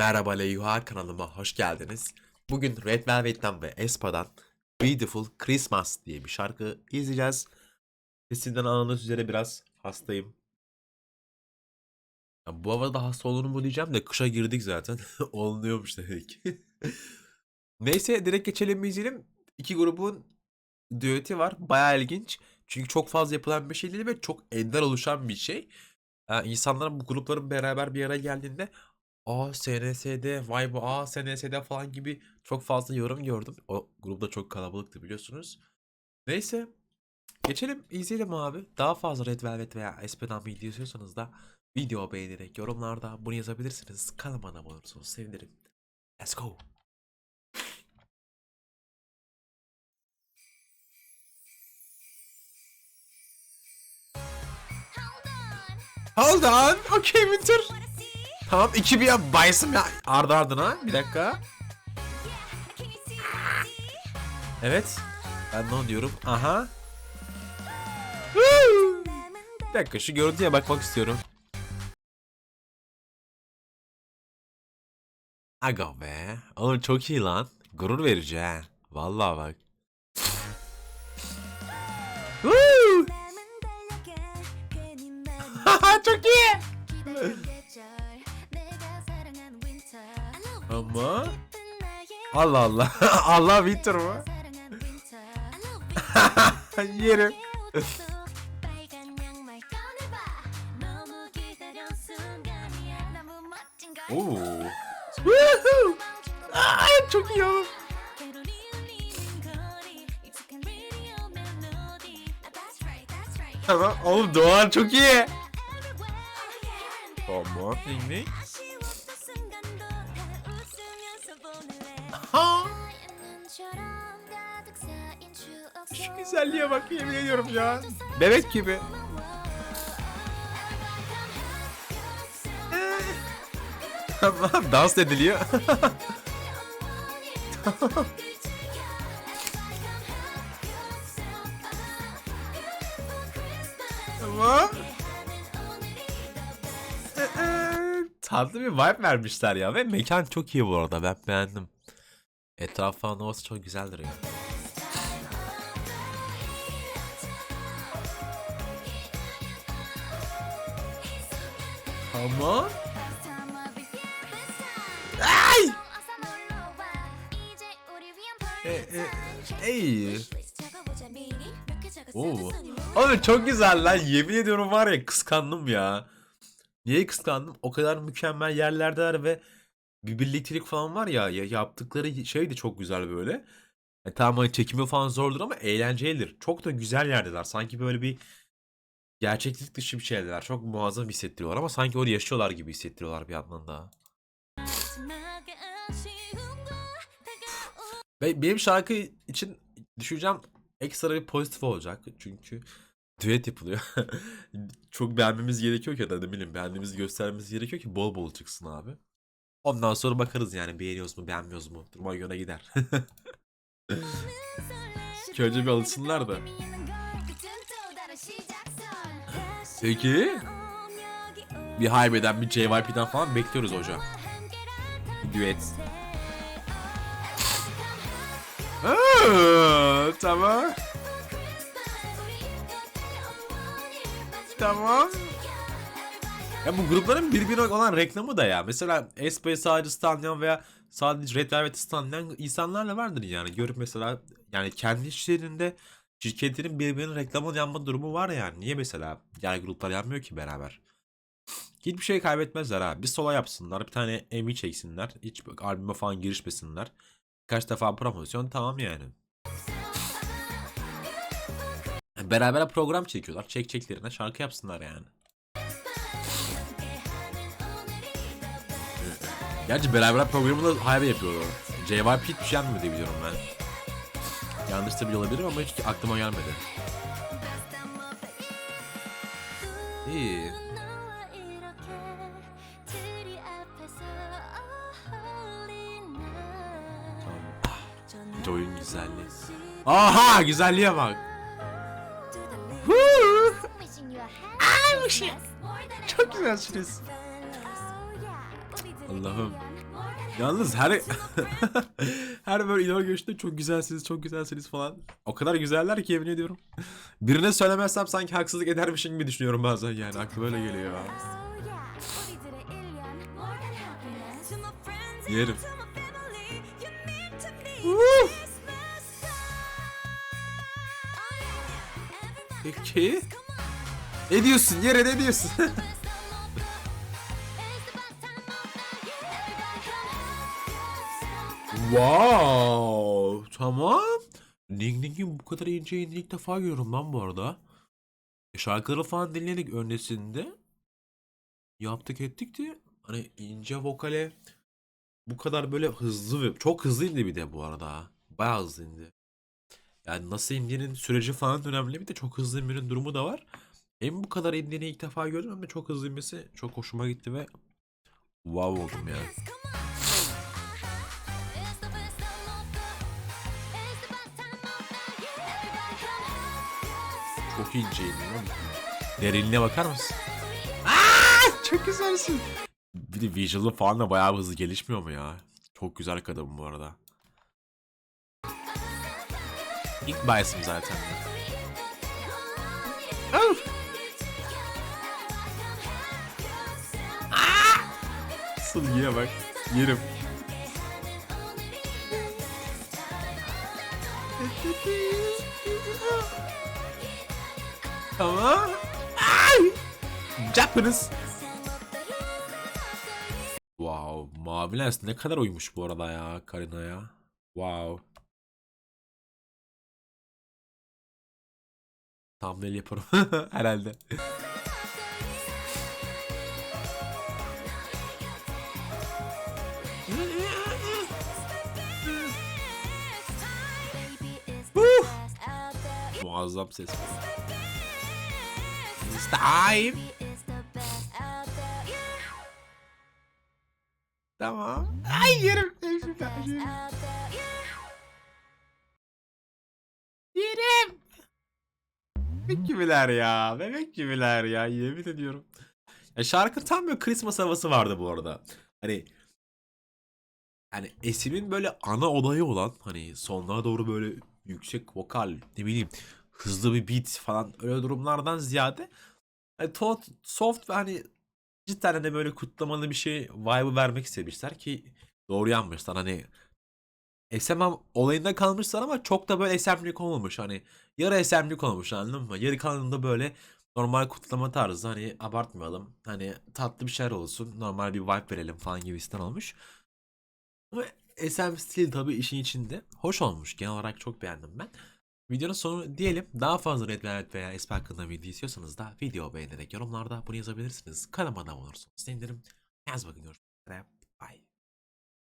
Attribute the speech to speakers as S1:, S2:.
S1: Merhaba Leyuha kanalıma hoş geldiniz. Bugün Red Velvet'ten ve Espa'dan Beautiful Christmas diye bir şarkı izleyeceğiz. Sesinden anladığınız üzere biraz hastayım. Ya bu havada hasta olur mu diyeceğim de kışa girdik zaten. Oluyormuş demek ki. Neyse direkt geçelim izleyelim. İki grubun düeti var. Bayağı ilginç. Çünkü çok fazla yapılan bir şey değil ve çok ender oluşan bir şey. Yani insanların bu grupların beraber bir araya geldiğinde A SNSD vay bu A SNSD falan gibi çok fazla yorum gördüm. O grupta çok kalabalıktı biliyorsunuz. Neyse. Geçelim izleyelim abi. Daha fazla Red Velvet veya Espe'den video istiyorsanız da video beğenerek yorumlarda bunu yazabilirsiniz. Kanalıma abone olursanız sevinirim. Let's go. Hold on. Okay Winter. Tamam iki bir ya bayısım ya ardı ardına. Bir dakika. Evet. Ben ne diyorum? Aha. Bir dakika şu görüntüye bakmak istiyorum. Aga be. Oğlum çok iyi lan. Gurur verici ha. Vallahi bak. Çok iyi. Ama Allah Allah. Allah Winter mı? Yerim. Oo. Ay çok iyi oğlum. Tamam. Oğlum Doğan çok iyi. Tamam. Ha. Şu güzelliğe bak yemin ediyorum ya. Bebek gibi. Dans ediliyor. Tamam. Tatlı bir vibe vermişler ya ve mekan çok iyi bu arada ben beğendim. Etraf falan havası çok güzel duruyor. Ama Ay! E, e, ey. Oo. Abi çok güzel lan yemin ediyorum var ya kıskandım ya. Niye kıskandım? O kadar mükemmel yerlerdeler ve bir birliktelik falan var ya, ya yaptıkları şey de çok güzel böyle. E, tamam hani çekimi falan zordur ama eğlencelidir. Çok da güzel yerdeler. Sanki böyle bir gerçeklik dışı bir şeyler. Çok muazzam hissettiriyorlar ama sanki orada yaşıyorlar gibi hissettiriyorlar bir yandan. Ve benim şarkı için düşüneceğim ekstra bir pozitif olacak. Çünkü düet yapılıyor. Çok beğenmemiz gerekiyor ki da bileyim beğendiğimizi göstermemiz gerekiyor ki bol bol çıksın abi. Ondan sonra bakarız yani beğeniyoruz mu beğenmiyoruz mu. Duruma göre gider. Önce bir alışsınlar da. Peki. Bir Haybe'den bir JYP'den falan bekliyoruz hocam. Bir düet. Tamam. Tamam. Ya bu grupların birbirine olan reklamı da ya. Mesela SP sadece stanlayan veya sadece Red Velvet'i stanlayan insanlarla vardır yani. Görüp mesela yani kendi işlerinde şirketlerin birbirinin reklamı yapma durumu var yani. Niye mesela diğer gruplar yapmıyor ki beraber? Hiçbir şey kaybetmezler ha. Bir sola yapsınlar. Bir tane MV çeksinler. Hiç albüme falan girişmesinler. Kaç defa promosyon tamam yani. Beraber program çekiyorlar. Çekeceklerine şarkı yapsınlar yani. Gerçi beraber programı da hayal yapıyorlar. JYP hiçbir şey diye biliyorum ben. Yanlış biliyor olabilirim ama hiç aklıma gelmedi. İyi. Tamam. Joy'un güzelliği. Aha güzelliğe bak. Şey. Çok güzelsiniz. Allah'ım. Yalnız her her böyle idol görüşte çok güzelsiniz, çok güzelsiniz falan. O kadar güzeller ki yemin ediyorum. Birine söylemezsem sanki haksızlık edermişim gibi düşünüyorum bazen yani. Aklı böyle geliyor. Yerim. Peki. Ne diyorsun? Yere ne diyorsun? wow. Tamam. Ning Ning'in bu kadar ince indiğini ilk defa görüyorum lan bu arada. E, Şarkıları falan dinledik öncesinde. Yaptık ettik de hani ince vokale bu kadar böyle hızlı ve çok hızlı indi bir de bu arada. Bayağı hızlı indi. Yani nasıl indiğinin süreci falan önemli bir de çok hızlı inmenin durumu da var. Hem bu kadar indiğini ilk defa gördüm ama çok hızlı inmesi çok hoşuma gitti ve wow oldum yani. Çok ince indi lan. Derinliğe bakar mısın? Aa, çok güzelsin. Bir de visual'ı falan da bayağı hızlı gelişmiyor mu ya? Çok güzel kadın bu arada. İlk bias'ım zaten. Of. Sılgıya bak. Yerim. Tamam. Ay! Japanese. Wow. Mavi Lens ne kadar uymuş bu arada ya Karina'ya. Wow. Thumbnail yaparım herhalde. Muazzam ses. It's time. Tamam. Ay yerim. Yerim. Bebek gibiler ya. Bebek gibiler ya. Yemin ediyorum. Ya şarkı tam böyle Christmas havası vardı bu arada. Hani yani Esim'in böyle ana olayı olan hani sonlara doğru böyle yüksek vokal ne bileyim hızlı bir beat falan öyle durumlardan ziyade hani tot, soft hani cidden de böyle kutlamalı bir şey vibe'ı vermek istemişler ki doğru yanmışlar hani SMM olayında kalmışlar ama çok da böyle SM'lik olmamış hani yarı SM'lik olmuş anladın mı? Yarı kalanında böyle normal kutlama tarzı hani abartmayalım hani tatlı bir şeyler olsun normal bir vibe verelim falan gibisinden olmuş. Ama SM stil tabii işin içinde. Hoş olmuş. Genel olarak çok beğendim ben. Videonun sonu diyelim. Daha fazla Red Velvet veya SP hakkında video istiyorsanız da video beğenerek yorumlarda bunu yazabilirsiniz. Kanalıma abone olursanız sevinirim. Yaz bakın görüşmek üzere.